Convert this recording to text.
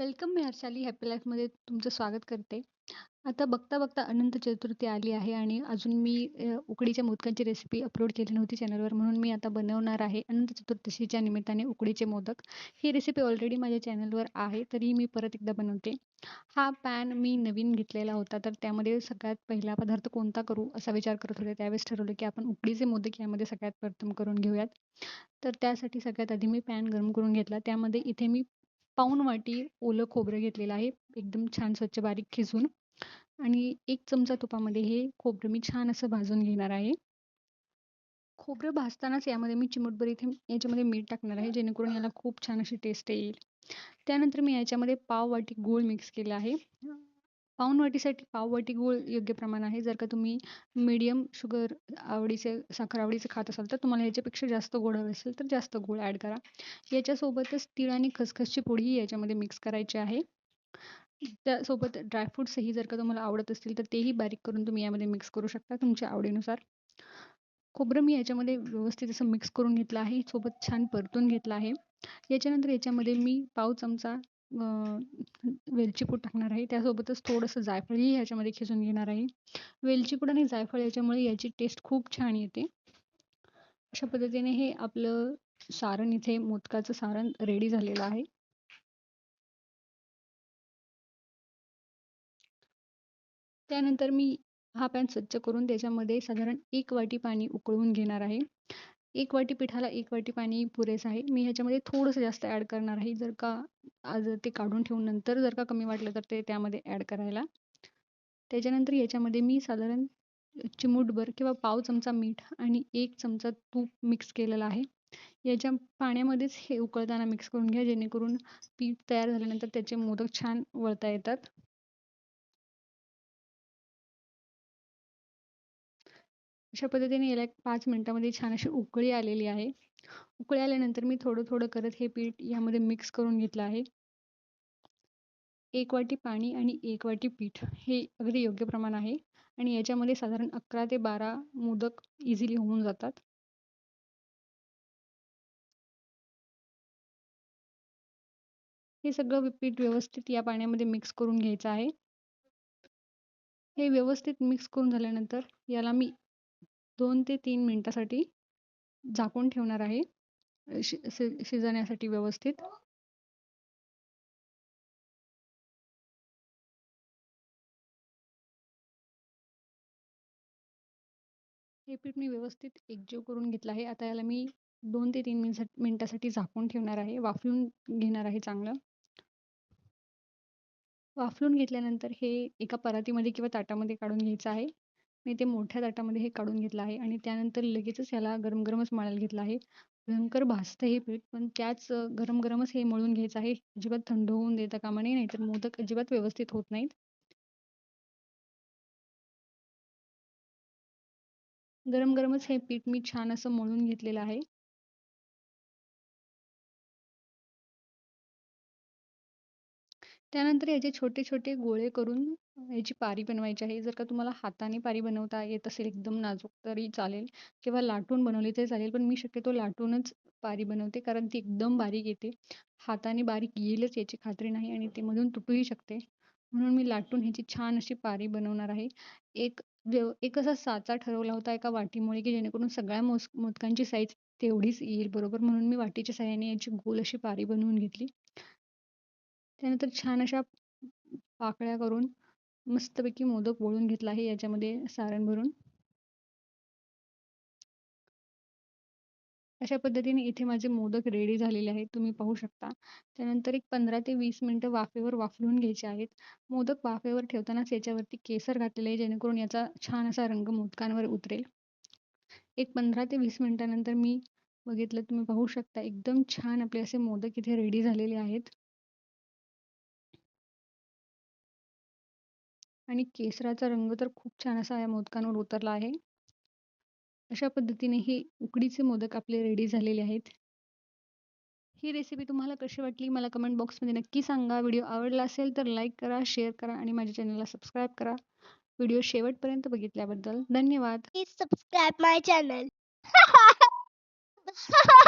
Welcome मी Harshali happy लाईफमध्ये तुमचं स्वागत करते. आता बघता-बघता अनंत चतुर्थी आली आहे आणि अजून मी अ, उकडीच्या मोदकांची रेसिपी अपलोड केली नव्हती चॅनलवर म्हणून मी आता बनवणार आहे अनंत चतुर्दशीच्या निमित्ताने उकडीचे मोदक. ही रेसिपी ऑलरेडी माझ्या चॅनलवर आहे, तरीही मी परत एकदा बनवते. हा पॅन मी नवीन घेतलेला होता, तर त्यामध्ये सगळ्यात पहिला पदार्थ कोणता करू असा विचार करत होते. त्यावेळेस ठरवलं की आपण उकडीचे मोदक यामध्ये सगळ्यात प्रथम करून घेऊयात. तर त्यासाठी सगळ्यात आधी मी पॅन गरम करून घेतला. त्यामध्ये इथे मी पाऊण वाटी ओलं खोबरं घेतलेलं आहे. एकदम छान स्वच्छ बारीक खिसून आणि एक चमचा तुपामध्ये हे खोबरं मी छान असं भाजून घेणार आहे. खोबरं भाजतानाच यामध्ये मी चिमटभर इथे याच्यामध्ये मीठ टाकणार आहे, जेणेकरून याला खूप छान अशी टेस्ट येईल. त्यानंतर मी याच्यामध्ये पाव वाटी गूळ मिक्स केला आहे. पाऊण पाववाटी पाव गूळ योग्य प्रमाण आहे. जर का तुम्ही मीडियम शुगर आवडीचे साखर आवडीचे खात असाल, तर तुम्हाला ह्याच्यापेक्षा जास्त गोड हवे असेल, तर जास्त गूळ ॲड करा. याच्यासोबतच तीळ आणि खसखसची पोळीही याच्यामध्ये मिक्स करायची आहे. त्यासोबत ड्रायफ्रुट्सही जर का तुम्हाला आवडत असतील, तर तेही बारीक करून तुम्ही यामध्ये मिक्स करू शकता तुमच्या आवडीनुसार. खोबरं मी याच्यामध्ये व्यवस्थित असं मिक्स करून घेतलं आहे. सोबत छान परतून घेतलं आहे. याच्यानंतर याच्यामध्ये मी पाव चमचा वेलची पूड टाकणार आहे. त्यासोबतच थोडंसं जायफळही ह्याच्यामध्ये खिसून घेणार आहे. वेलची पूड आणि जायफळ याच्यामुळे याची टेस्ट खूप छान येते. अशा पद्धतीने हे आपलं सारण इथे मोदकाचं सारण रेडी झालेलं आहे. त्यानंतर मी हा पॅन स्वच्छ करून त्याच्यामध्ये साधारण एक वाटी पाणी उकळवून घेणार आहे. एक वाटी पिठाला एक वाटी पाणी पुरेसं आहे. मी ह्याच्यामध्ये थोडंसं जास्त ॲड करणार आहे. जर का आज ते काढून ठेवून नंतर जर का कमी वाटलं, तर ते त्यामध्ये ॲड करायला. त्याच्यानंतर याच्यामध्ये मी साधारण चिमूटभर किंवा पाव चमचा मीठ आणि एक चमचा तूप मिक्स केलेलं आहे. याच्या पाण्यामध्येच हे उकळताना मिक्स करून घ्या, जेणेकरून पीठ तयार झाल्यानंतर त्याचे मोदक छान वळता येतात. अशा पद्धतीने याला एक पाच मिनटामध्ये छान अशी उकळी आलेली आहे. उकळी आल्यानंतर मी थोडं-थोडं करत हे पीठ यामध्ये मिक्स करून घेतलं आहे. एक वाटी पाणी आणि एक वाटी पीठ हे अगदी योग्य प्रमाण आहे आणि याच्यामध्ये साधारण 11 ते 12 मोदक इझिली होऊन जातात. हे सगळं पीठ व्यवस्थित या पाण्यामध्ये मिक्स करून घ्यायचं आहे. हे व्यवस्थित मिक्स करून झाल्यानंतर याला मी दोन ते तीन मिनटासाठी झाकून ठेवणार आहे. शि शि शिजण्यासाठी व्यवस्थित. हे पीठ मी व्यवस्थित एकजीव करून घेतलं आहे. आता याला मी दोन ते तीन मिनिटा मिनिटासाठी झाकून ठेवणार आहे. वाफलून घेणार आहे चांगलं. वाफलून घेतल्यानंतर हे एका परातीमध्ये किंवा ताटामध्ये काढून घ्यायचं आहे. मी ते मोठ्या ताटामध्ये हे काढून घेतलं आहे आणि त्यानंतर लगेचच याला गरम-गरमच मळायला घेतलं आहे. भयंकर भाजतं हे पीठ, पण त्याच गरम-गरमच हे मळून घ्यायचं आहे. अजिबात थंड होऊन देता कामा नये, नाहीतर मोदक अजिबात व्यवस्थित होत नाहीत. गरम-गरमच हे पीठ मी छान असं मळून घेतलेलं आहे. त्यानंतर याचे छोटे-छोटे गोळे करून याची पारी बनवायची आहे. जर का तुम्हाला हाताने पारी बनवता येत असेल एकदम नाजूक तरी चालेल किंवा लाटून बनवली तरी चालेल. पण मी शक्यतो लाटूनच पारी बनवते, कारण ती एकदम बारीक येते. हाताने बारीक येईलच याची खात्री नाही आणि ते मधून तुटूही शकते. म्हणून मी लाटून ह्याची छान अशी पारी बनवणार आहे. एक व्यव एक असा साचा ठरवला होता एका वाटीमुळे, की जेणेकरून सगळ्या मोस मोदकांची साईज तेवढीच येईल बरोबर. म्हणून मी वाटीच्या साह्याने याची गोल अशी पारी बनवून घेतली. त्यानंतर छान अशा पाकळ्या करून मस्तपैकी मोदक वळून घेतला आहे याच्यामध्ये सारण भरून. अशा पद्धतीने इथे माझे मोदक रेडी झालेले आहेत. तुम्ही पाहू शकता. त्यानंतर एक 15 ते वीस मिनटं वाफेवर वाफलून घ्यायचे आहेत. मोदक वाफेवर ठेवतानाच याच्यावरती केसर घातलेले आहे, जेणेकरून याचा छान असा रंग मोदकांवर उतरेल. एक 15 ते वीस मिनटानंतर मी बघितलं, तुम्ही पाहू शकता एकदम छान आपले असे मोदक इथे रेडी झालेले आहेत. आणि केसराचा रंग तर खूप छान असा या मोदकांवर उतरला आहे. अशा पद्धतीने हे उकडीचे मोदक आपले रेडी झालेले आहेत. ही रेसिपी तुम्हाला कशी वाटली मला कमेंट बॉक्समध्ये नक्की सांगा. व्हिडिओ आवडला असेल तर लाईक करा, शेअर करा आणि माझ्या चॅनलला सबस्क्राईब करा. व्हिडिओ शेवटपर्यंत बघितल्याबद्दल धन्यवाद. Please subscribe my.